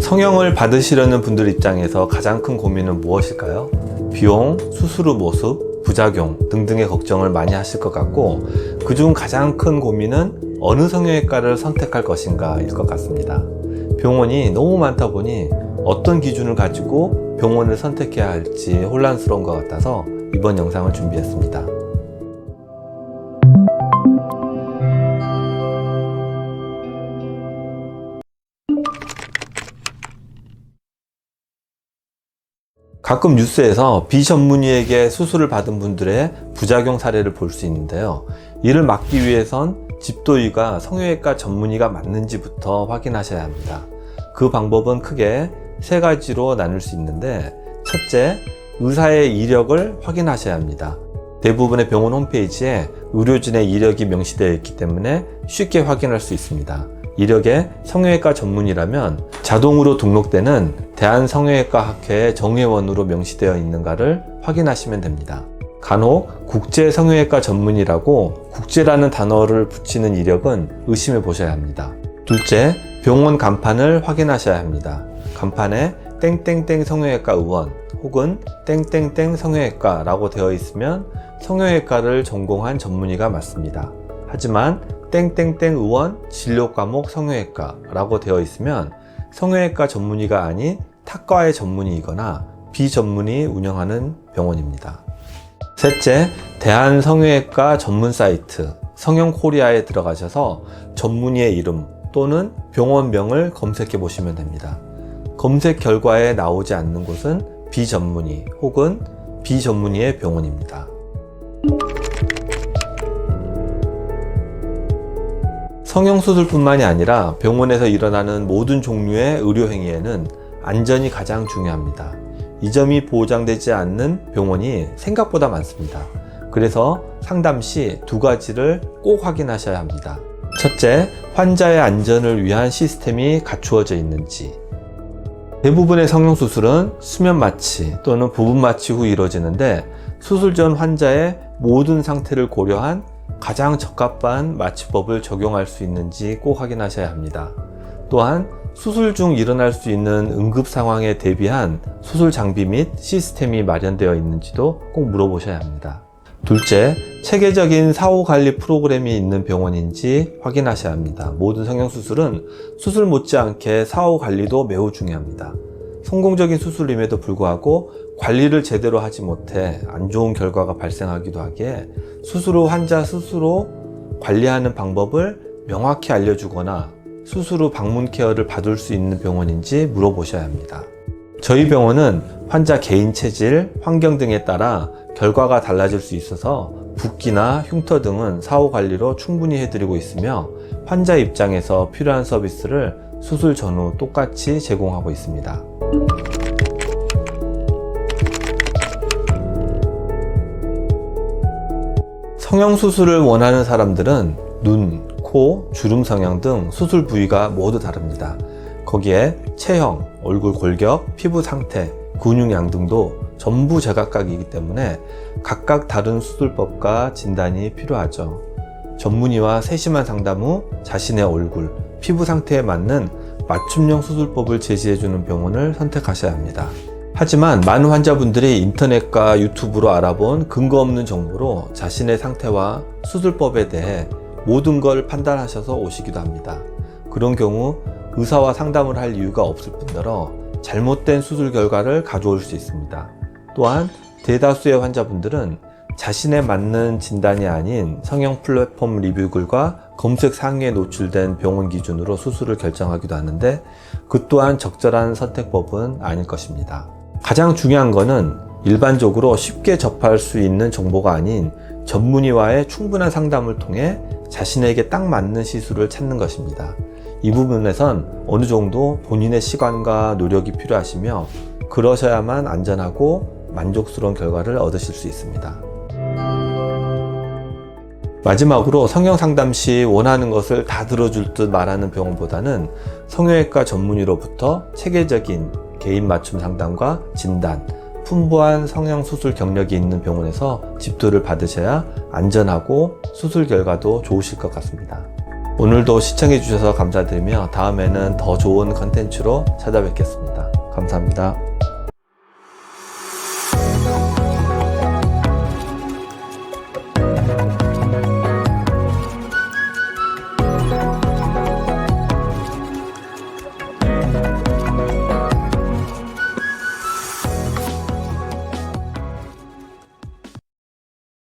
성형을 받으시려는 분들 입장에서 가장 큰 고민은 무엇일까요? 비용, 수술 후 모습, 부작용 등등의 걱정을 많이 하실 것 같고 그중 가장 큰 고민은 어느 성형외과를 선택할 것인가일 것 같습니다. 병원이 너무 많다 보니 어떤 기준을 가지고 병원을 선택해야 할지 혼란스러운 것 같아서 이번 영상을 준비했습니다. 가끔 뉴스에서 비전문의에게 수술을 받은 분들의 부작용 사례를 볼 수 있는데요. 이를 막기 위해선 집도의가 성형외과 전문의가 맞는지부터 확인하셔야 합니다. 그 방법은 크게 세 가지로 나눌 수 있는데, 첫째, 의사의 이력을 확인하셔야 합니다. 대부분의 병원 홈페이지에 의료진의 이력이 명시되어 있기 때문에 쉽게 확인할 수 있습니다. 이력에 성형외과 전문이라면 자동으로 등록되는 대한성형외과학회 정회원으로 명시되어 있는가를 확인하시면 됩니다. 간혹 국제 성형외과 전문이라고 국제라는 단어를 붙이는 이력은 의심해 보셔야 합니다. 둘째, 병원 간판을 확인하셔야 합니다. 간판에 땡땡땡 성형외과 의원 혹은 땡땡땡 성형외과라고 되어 있으면 성형외과를 전공한 전문의가 맞습니다. 하지만 땡땡땡 의원 진료 과목 성형외과라고 되어 있으면 성형외과 전문의가 아닌 탁과의 전문의이거나 비전문의 운영하는 병원입니다. 셋째, 대한 성형외과 전문 사이트 성형코리아에 들어가셔서 전문의의 이름 또는 병원명을 검색해 보시면 됩니다. 검색 결과에 나오지 않는 곳은 비전문의 혹은 비전문의의 병원입니다. 성형수술뿐만이 아니라 병원에서 일어나는 모든 종류의 의료행위에는 안전이 가장 중요합니다. 이 점이 보장되지 않는 병원이 생각보다 많습니다. 그래서 상담 시 두 가지를 꼭 확인하셔야 합니다. 첫째, 환자의 안전을 위한 시스템이 갖추어져 있는지. 대부분의 성형수술은 수면 마취 또는 부분 마취 후 이루어지는데 수술 전 환자의 모든 상태를 고려한 가장 적합한 마취법을 적용할 수 있는지 꼭 확인하셔야 합니다. 또한 수술 중 일어날 수 있는 응급 상황에 대비한 수술 장비 및 시스템이 마련되어 있는지도 꼭 물어보셔야 합니다. 둘째, 체계적인 사후 관리 프로그램이 있는 병원인지 확인하셔야 합니다. 모든 성형수술은 수술 못지않게 사후 관리도 매우 중요합니다. 성공적인 수술임에도 불구하고 관리를 제대로 하지 못해 안 좋은 결과가 발생하기도 하기에 수술 후 환자 스스로 관리하는 방법을 명확히 알려주거나 수술 후 방문 케어를 받을 수 있는 병원인지 물어보셔야 합니다. 저희 병원은 환자 개인 체질, 환경 등에 따라 결과가 달라질 수 있어서 붓기나 흉터 등은 사후 관리로 충분히 해드리고 있으며 환자 입장에서 필요한 서비스를 수술 전후 똑같이 제공하고 있습니다. 성형수술을 원하는 사람들은 눈, 코, 주름 성형 등 수술 부위가 모두 다릅니다. 거기에 체형, 얼굴 골격, 피부 상태, 근육량 등도 전부 제각각이기 때문에 각각 다른 수술법과 진단이 필요하죠. 전문의와 세심한 상담 후 자신의 얼굴, 피부 상태에 맞는 맞춤형 수술법을 제시해주는 병원을 선택하셔야 합니다. 하지만 많은 환자분들이 인터넷과 유튜브로 알아본 근거 없는 정보로 자신의 상태와 수술법에 대해 모든 걸 판단하셔서 오시기도 합니다. 그런 경우 의사와 상담을 할 이유가 없을 뿐더러 잘못된 수술 결과를 가져올 수 있습니다. 또한 대다수의 환자분들은 자신에 맞는 진단이 아닌 성형 플랫폼 리뷰 글과 검색 상위에 노출된 병원 기준으로 수술을 결정하기도 하는데 그 또한 적절한 선택법은 아닐 것입니다. 가장 중요한 것은 일반적으로 쉽게 접할 수 있는 정보가 아닌 전문의와의 충분한 상담을 통해 자신에게 딱 맞는 시술을 찾는 것입니다. 이 부분에선 어느 정도 본인의 시간과 노력이 필요하시며 그러셔야만 안전하고 만족스러운 결과를 얻으실 수 있습니다. 마지막으로 성형 상담 시 원하는 것을 다 들어줄 듯 말하는 병원보다는 성형외과 전문의로부터 체계적인 개인 맞춤 상담과 진단, 풍부한 성형 수술 경력이 있는 병원에서 집도를 받으셔야 안전하고 수술 결과도 좋으실 것 같습니다. 오늘도 시청해 주셔서 감사드리며 다음에는 더 좋은 컨텐츠로 찾아뵙겠습니다. 감사합니다.